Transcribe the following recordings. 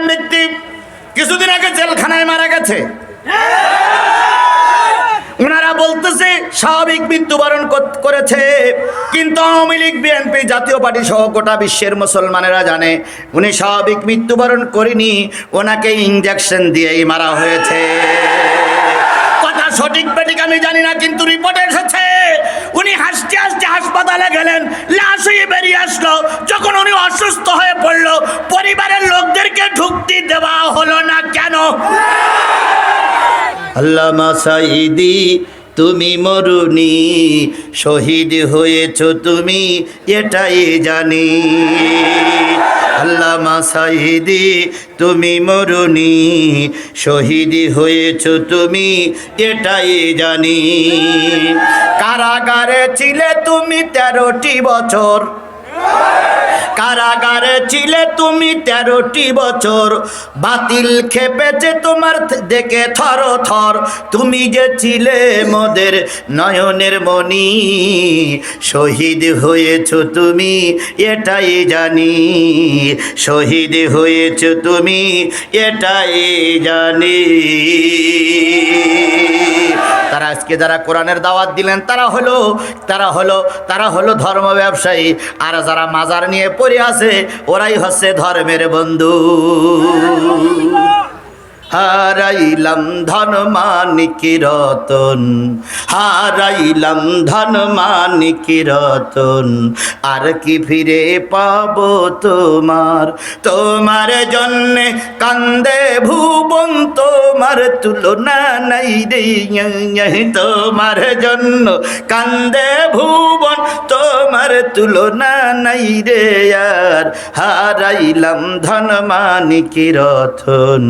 একজন ব্যক্তি কিছুদিন আগে জেলখানায় মারা গেছে। ওনারা বলতেছে, স্বাভাবিক মৃত্যুবরণ করেছে। কিন্তু Awami League, BNP Jatiya Party সহ গোটা বিশ্বের মুসলমানেরা জানে, উনি স্বাভাবিক মৃত্যুবরণ করেনি, ওনাকে ইঞ্জেকশন দিয়েই মারা হয়েছে। কথা সঠিক বেঠিক আমি জানি না, কিন্তু আল্লামা সাইদি তুমি মরুনি শহীদ হয়েছ তুমি, এটাই জানি। আল্লামা সাইদি তুমি মরুনি শহীদ হয়েছ তুমি, এটাই জানি। কারাগারে ছিলে তুমি তেরোটি বছর। কারাগারে ছিলে তুমি তেরোটি বছর। বাতিল খেপেছে তোমার দেখে থর থর। তুমি যে ছিলে মোদের নয়নের মণি, শহীদ হয়েছ তুমি, এটাই জানি। শহীদ হয়েছ তুমি, এটাই জানি। তারা আজকে যারা কোরআনের দাওয়াত দিলেন, তারা হলো তারা হলো তারা হলো ধর্ম ব্যবসায়ী। আর যারা মাজার নিয়ে পড়ে আছে, ওরাই হচ্ছে ধর্মের বন্ধু। হারাইলাম ধন মানিক রতন হারাইলাম ধন মানিক রতন আর কি ফিরে পাব তোমার? তোমার জন্যে কান্দে ভুবন, তোমার তুলনা নাই রে তোমার জন্য কান্দে ভুবন, তোমার তুলনা নাই রে, আর হারাইলাম ধন মানিক রতন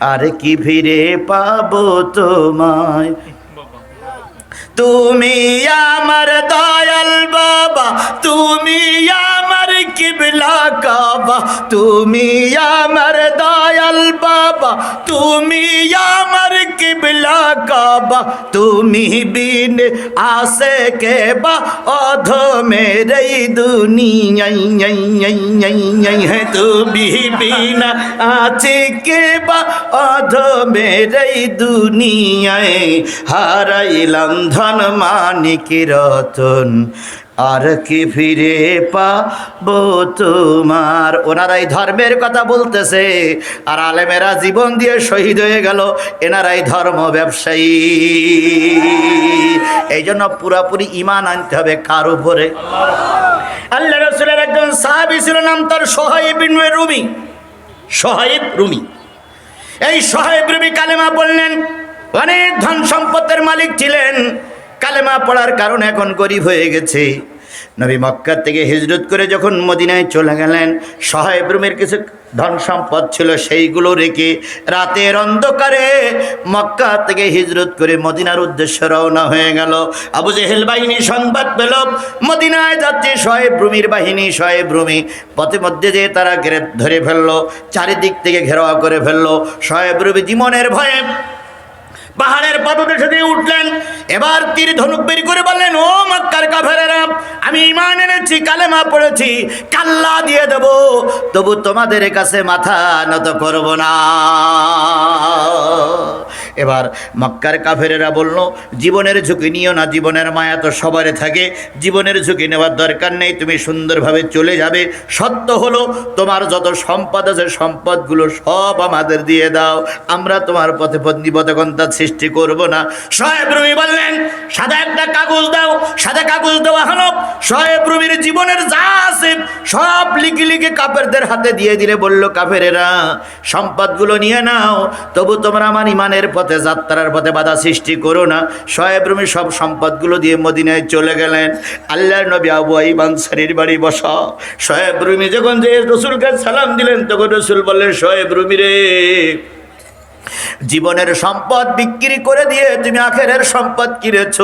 আর কি ফিরে পাবো তোমায়? তুমি আমার কিবলা কাবা, তুমি আমার দয়াল বাবা, তুমি আমার কিবলা কাবা, তুমি বিন আসে কে বা অধ মেরে দুনিয়াই তুমি বিন আছে কে বা অধ মেরে দুনিয়ায় হারাইলাম ধন মানিক রতন। আর কি ফিরে পাবো তোমার? ওনারাই ধর্মের কথা বলতেছে। আর আলেমেরা জীবন দিয়ে শহীদ হয়ে গেল, এনারাই ধর্ম ব্যবসায়ী। এই জন্য পুরাপুরি ইমান আনতে হবে কার উপরে? আল্লাহ রসুলের একজন সাহাবি ছিল, নাম তার সোহাইব রুমি। সোহাইব রুমি। এই সোহাইব রুমি কালেমা বললেন, অনেক ধন সম্পদের মালিক ছিলেন। কালেমা পড়ার কারণে এখন গরিব হয়ে গেছে। নবী মক্কা থেকে হিজরত করে যখন মদিনায় চলে গেলেন সহায় ব্রুমের কিছু ধন সম্পদ ছিল সেইগুলো রেখে রাতের অন্ধকারে মক্কা থেকে হিজরত করে মদিনার উদ্দেশ্যে রওনা হয়ে গেল। আবু জেহেল বাহিনী সংবাদ পেল, মদিনায় যাচ্ছে ভূমির বাহিনী ভূমি পথে মধ্যে যে তারা ঘেরে ধরে ফেলল, চারিদিক থেকে ঘেরাও করে ফেলল। ভূমি জীবনের ভয়ে পাহাড়ের পদদেশে দিয়ে উঠলেন। এবার তীর ধনুক বের করে বললেন, ও মক্কার কাফেরেরা, আমি ইমান এনেছি, কালেমা পড়েছি, কাল্লা দিয়ে দেব, তবু তোমাদের কাছে মাথা নত করব না। এবার মক্কার কাফেরেরা বলল, জীবনের ঝুঁকি নিও না, জীবনের মায়া তো সবারে থাকে, জীবনের ঝুঁকি নেওয়ার দরকার নেই, তুমি সুন্দরভাবে চলে যাবে। সত্য হলো, তোমার যত সম্পদ আছে, সম্পদগুলো সব আমাদের দিয়ে দাও, আমরা তোমার পথে নিবতকন্তা সৃষ্টি করব না। সাহেব রুমি বললেন সাদা একটা কাগজ দাও, সাদা কাগজ দেওয়া হলো। সাহেব রুমির জীবনের যা আছে সব লিখে লিখে কাপেরদের হাতে দিয়ে দিলে বলল, কাফেরেরা, সম্পদগুলো নিয়ে নাও, তবু তোমরা আমার ইমানের পথে, যাত্রার পথে বাধা সৃষ্টি করো না। শয়েব রুমি সব সম্পদগুলো দিয়ে মদিনায় চলে গেলেন। আল্লাহ নবী আবু আইব আনসারির বাড়ি বসা। শয়েব রুমি যখন যে রসুলকে সালাম দিলেন, তখন রসুল বললেন শয়েব রুমি রে জীবনের সম্পদ বিক্রি করে দিয়ে তুমি আখেরের সম্পদ কিনেছ।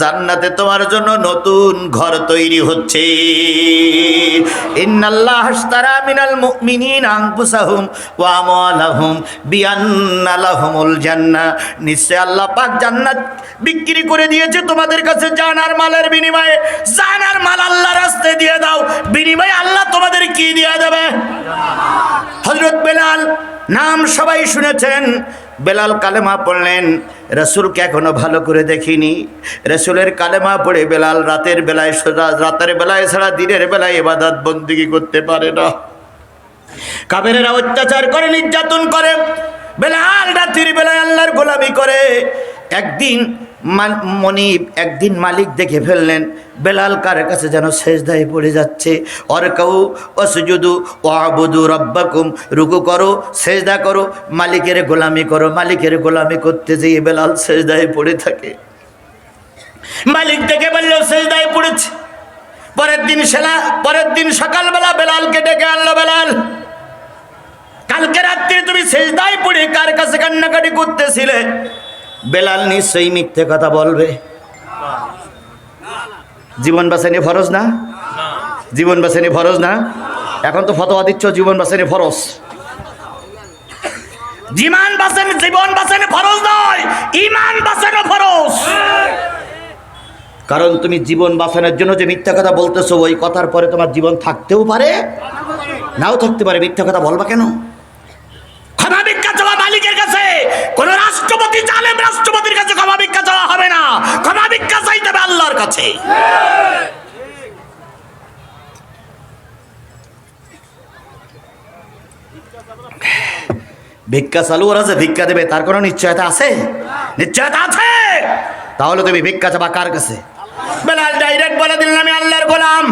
জান্নাতে তোমার জন্য নতুন ঘর তৈরি হচ্ছে। নিশ্চয় আল্লাহ পাক জান্নাত বিক্রি করে দিয়েছে তোমাদের কাছে জান আর মালের বিনিময়ে। জান আর মাল আল্লাহর রাস্তায় দিয়ে দাও। বিনিময়ে আল্লাহ তোমাদের কি দিয়ে দেবে? নাম সবাই শুনেছেন। বেলাল কালেমা পড়লেন, রসুলকে এখনও ভালো করে দেখিনি। রসুলের কালেমা পড়ে বেলাল রাতের বেলায় সোজা- রাতের বেলায় ছাড়া দিনের বেলায় এবাদাত বন্দিগি করতে পারে না। কাবেরেরা অত্যাচার করে, নির্যাতন করে। বেলাল রাত্রির বেলায় আল্লাহর গোলামি করে। একদিন মান- একদিন মালিক দেখে ফেললেন, বেলাল কার কাছে যেন শেষ শেষদায় পড়ে যাচ্ছে? অর কাউ অসুজুদু ও আবুদু রব্বাকুম, রুকু করো, সেজদা করো, মালিকের গোলামি করো, মালিকের গোলামি করতে যেয়ে বেলাল শেষ শেষদায় পড়ে থাকে। মালিক দেখে বলল শেষদায় পড়েছে। পরের দিন সেলা, পরের দিন সকালবেলা বেলালকে ডেকে আনলো বেলাল। কালকে রাত্রে তুমি শেষদায় পড়ে কার কাছে কান্নাকাটি করতেছিলে? বেলাল নিশ্চয়ই মিথ্যে কথা বলবে। জীবন বাঁচানি ফরজ না? জীবন বাঁচানি ফরজ না? এখন তো ফতোয়া দিচ্ছ, জীবন বাঁচানি ফরজ। জীবন বাঁচানি জীবন বাঁচানি ফরজ নয় ইমান বাঁচানো ফরজ। কারণ তুমি জীবন বাঁচানোর জন্য যে মিথ্যা কথা বলতেছো, ওই কথার পরে তোমার জীবন থাকতেও পারে, নাও থাকতে পারে। মিথ্যা কথা বলবা কেন? ক্ষমা ভিক্ষা চাওয়া মালিকের কাছে কোন রাষ্ট্রপতি, জালেম রাষ্ট্রপতির কাছে ক্ষমা ভিক্ষা চাওয়া হবে না। ক্ষমা ভিক্ষা চাইতে হবে আল্লাহর কাছে। ভিক্ষা চালু ওরা যে ভিক্ষা দেবে, তার কোনো নিশ্চয়তা আছে? নিশ্চয়তা আছে! তাহলে তুমি ভিক্ষা চাবা কার কাছে? বেলাল ডাইরেক্ট বলে দিলেন, আমি আল্লাহর গোলাম।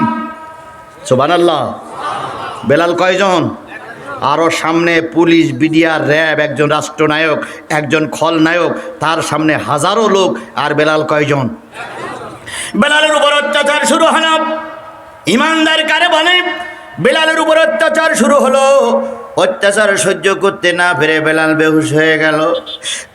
সোবান আল্লাহ বেলাল কয়জন? আরও সামনে পুলিশ, বিডিআর, র্যাব, একজন রাষ্ট্রনায়ক, একজন খলনায়ক, তার সামনে হাজারো লোক আর বেলাল কয়জন? বেলালের উপর অত্যাচার শুরু হল। ইমানদার কারে বলে? বেলালের উপর অত্যাচার শুরু হলো। অত্যাচার সহ্য করতে না পেরে বেলাল বেহুশ হয়ে গেল।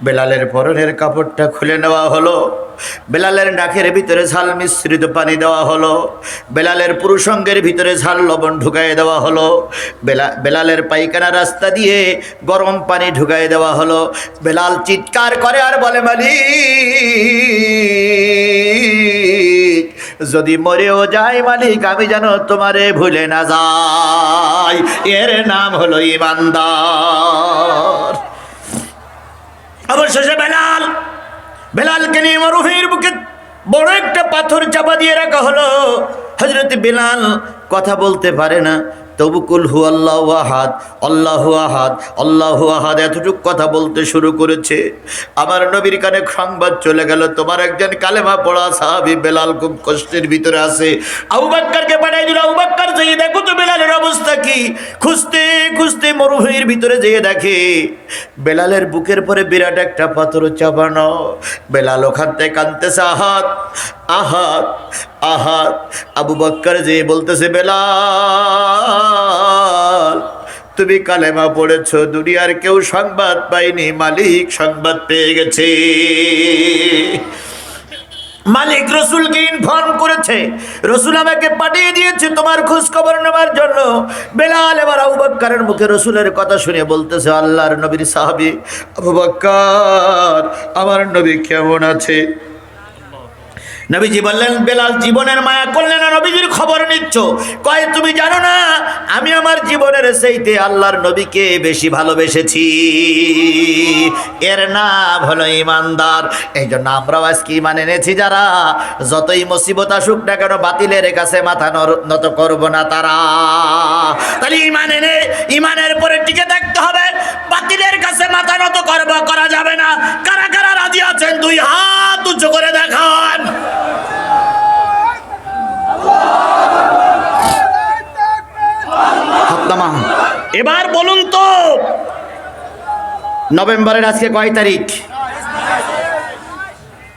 বেলালের পরনের কাপড়টা খুলে নেওয়া হলো। বেলালের নাকের ভিতরে ঝাল মিশ্রিত পানি দেওয়া হলো। বেলালের পুরুষঙ্গের ভিতরে ঝাল লবণ ঢুকাই দেওয়া হলো। বেলা বেলালের পায়খানা রাস্তা দিয়ে গরম পানি ঢুকাই দেওয়া হলো। বেলাল চিৎকার করে আর বলে, মালিক! যদি মরেও যাই মালিক, আমি যেন তোমারে ভুলে না যাই। এর নাম হলো ইমানদার। অবশেষে বেলাল। বেলালকে নিয়ে মরুভূমির বুকে বড় একটা পাথর চাপা দিয়ে রাখা হলো। হজরত বেলাল কথা বলতে পারে না। তবু কুল হু আল্লাহ আহাদ আল্লাহ আহাদ আল্লাহ আহাদ এতটুক কথা বলতে শুরু করেছে। আমার নবীর কানে সংবাদ চলে গেল, তোমার একজন কালেমা পড়া সাহাবি বেলাল খুব কষ্টের ভিতরে আছে। আবু বাক্কারকে পাঠাই দিল, আবু বাক্কার যেয়ে দেখো তো বেলালের অবস্থা কি? খুঁজতে খুঁজতে মরুভূমির ভিতরে যেয়ে দেখে, বেলালের বুকের পরে বিরাট একটা পাথর চাপানো। বেলাল ওখান থেকে কানতেছে আহাত আহাত আহাত আবু বক্কর যে বলতেছে, বেলাল তুমি কালেমা পড়েছ, দুনিয়ার কেউ সংবাদ পাইনি মালিক সংবাদ পেয়ে গেছে। মালিক রসুলকে ইনফর্ম করেছে, রসুল আমাকে পাঠিয়ে দিয়েছে তোমার খোঁজ খবর নেওয়ার জন্য। বেলাল এবার আবু বক্কারের মুখে রসুলের কথা শুনে বলতেছে, আল্লাহর নবীর সাহাবি, আবু বক্কার, আমার নবী কেমন আছে? নবীজি বললেন, বেলাল, জীবনের মায়া করলেন না নবীজির খবর নিচ্ছ? কয়, তুমি জানো না, আমি আমার জীবনের সেইতে আল্লাহর নবীকে বেশি ভালোবেসেছি। এর নাম হলো ইমানদার। এই জন্য আমরাও আজকে ইমান এনেছি যারা, যতই মুসিবত আসুক না কেন, বাতিলের কাছে মাথা নত করব না তারা। তাহলে ইমান এনে, ইমানের পরে টিকে থাকতে হবে। বাতিলের কাছে মাথা নত করব করা যাবে না। কারা কারা রাজি আছেন দুই হাত উঁচু করে দেখান। এবার বলুন তো নভেম্বরের আজকে কয় তারিখ?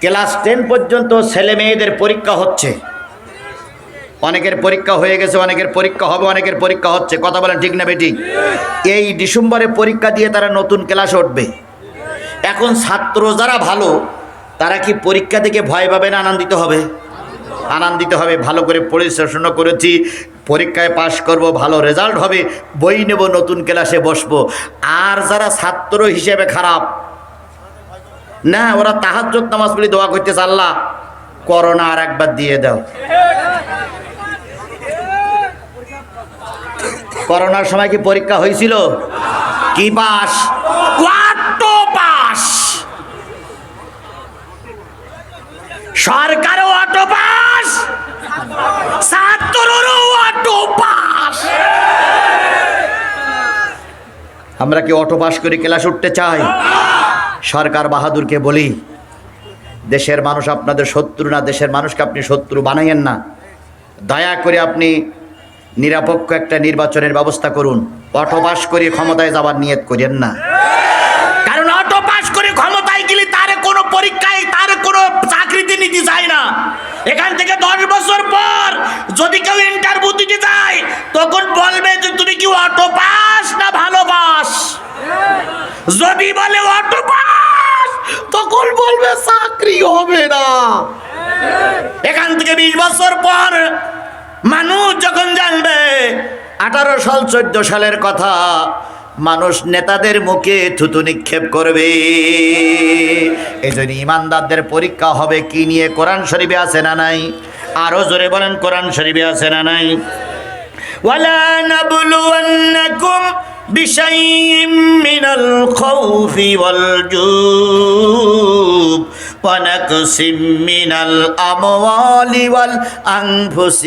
ক্লাস টেন পর্যন্ত ছেলে মেয়েদের পরীক্ষা হচ্ছে। অনেকের পরীক্ষা হয়ে গেছে, অনেকের পরীক্ষা হবে, অনেকের পরীক্ষা হচ্ছে। কথা বলেন ঠিক না বেঠিক এই ডিসেম্বরে পরীক্ষা দিয়ে তারা নতুন ক্লাস উঠবে। এখন ছাত্র যারা ভালো, তারা কি পরীক্ষা থেকে ভয় পাবে না আনন্দিত হবে? আনন্দিত হবে, ভালো করে পড়াশোনা করেছি, পরীক্ষায় পাশ করব, ভালো রেজাল্ট হবে, বই নেব, নতুন ক্লাসে বসবো। আর যারা ছাত্র হিসেবে খারাপ, না, ওরা তাহাজ্জত নামাজ পড়ে দোয়া করতেছে, আল্লাহ, করোনা আর একবার দিয়ে দাও। করোনার সময় কি পরীক্ষা হয়েছিল? কি পাস? পাস। সরকারও অটো পাস ছাত্ররও অটো পাস। আমরা কি অটো পাস করে ক্লাস উঠতে চাই? সরকার বাহাদুরকে বলি দেশের মানুষ আপনাদের শত্রু না দেশের মানুষকে আপনি শত্রু বানাইয়েন না। দয়া করে আপনি নিরপেক্ষ একটা নির্বাচনের ব্যবস্থা করুন। অটো পাস করে ক্ষমতায় যাবার নিয়ত করেন না। কারণ অটো পাস করে ক্ষমতায় গেলে তার কোনো পরীক্ষায়, তার কোনো চাকরিতে নিতে চায় না। এখান থেকে দশ বছর পর যদি কেউ ইন্টারভিউ দিতে যায়, তখন বলবে যে, তুমি কি অটো পাস না ভালো পাস? যদি বলে অটো পাস, তখন বলবে, চাকরি হবে না। এখান থেকে বিশ বছর পর মানুষ যখন জানবে আঠারো সাল চোদ্দ সালের কথা মানুষ নেতাদের মুখে থুতু নিক্ষেপ করবে এই জন্য ইমানদারদের পরীক্ষা হবে কি নিয়ে কোরআন শরীফে আছে না নাই আরো জোরে বলেন কোরআন শরীফে আছে না নাই ولا نبلونكم بشيء من الخوف والجوب ونقص من الأموال والأنفس